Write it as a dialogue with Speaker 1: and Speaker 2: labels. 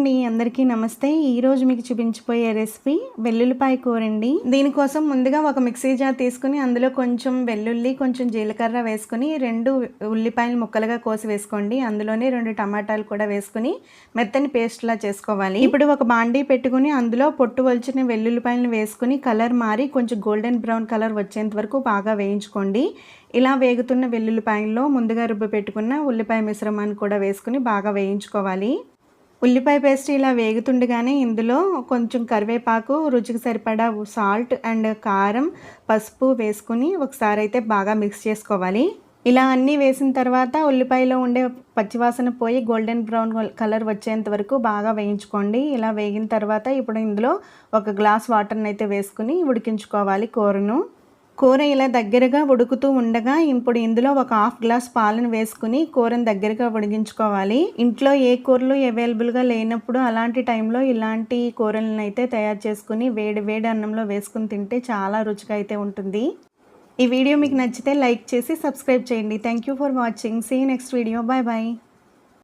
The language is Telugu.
Speaker 1: అండి అందరికీ నమస్తే. ఈరోజు మీకు చూపించిపోయే రెసిపీ వెల్లుల్లిపాయ కూర అండి దీనికోసం ముందుగా ఒక మిక్సీ జార్ తీసుకుని అందులో కొంచెం వెల్లుల్లి కొంచెం జీలకర్ర వేసుకుని రెండు ఉల్లిపాయలు ముక్కలుగా కోసి వేసుకోండి. అందులోనే రెండు టమాటాలు కూడా వేసుకుని మెత్తని పేస్ట్లా చేసుకోవాలి. ఇప్పుడు ఒక బాండీ పెట్టుకుని అందులో పొట్టు వలిచిన వెల్లుల్లిపాయలను వేసుకుని కలర్ మారి కొంచెం గోల్డెన్ బ్రౌన్ కలర్ వచ్చేంత వరకు బాగా వేయించుకోండి. ఇలా వేగుతున్న వెల్లుల్లిపాయల్లో ముందుగా రుబ్బు పెట్టుకున్న ఉల్లిపాయ మిశ్రమాన్ని కూడా వేసుకుని బాగా వేయించుకోవాలి. ఉల్లిపాయ పేస్ట్ ఇలా వేగుతుండగానే ఇందులో కొంచెం కరివేపాకు రుచికి సరిపడా సాల్ట్ అండ్ కారం పసుపు వేసుకుని ఒకసారి అయితే బాగా మిక్స్ చేసుకోవాలి. ఇలా అన్నీ వేసిన తర్వాత ఉల్లిపాయలో ఉండే పచ్చివాసన పోయి గోల్డెన్ బ్రౌన్ కలర్ వచ్చేంత వరకు బాగా వేయించుకోండి. ఇలా వేగిన తర్వాత ఇప్పుడు ఇందులో ఒక గ్లాస్ వాటర్ని అయితే వేసుకుని ఉడికించుకోవాలి కూరను. కూర ఇలా దగ్గరగా ఉడుకుతూ ఉండగా ఇప్పుడు ఇందులో ఒక హాఫ్ గ్లాస్ పాలను వేసుకుని కూరను దగ్గరగా ఉడిగించుకోవాలి ఇంట్లో ఏ కూరలు అవైలబుల్గా లేనప్పుడు అలాంటి టైంలో ఇలాంటి కూరలను అయితే తయారు చేసుకుని వేడి వేడి అన్నంలో వేసుకుని తింటే చాలా రుచిగా అయితే ఉంటుంది. ఈ వీడియో మీకు నచ్చితే లైక్ చేసి సబ్స్క్రైబ్ చేయండి. Thank you for watching see next video bye bye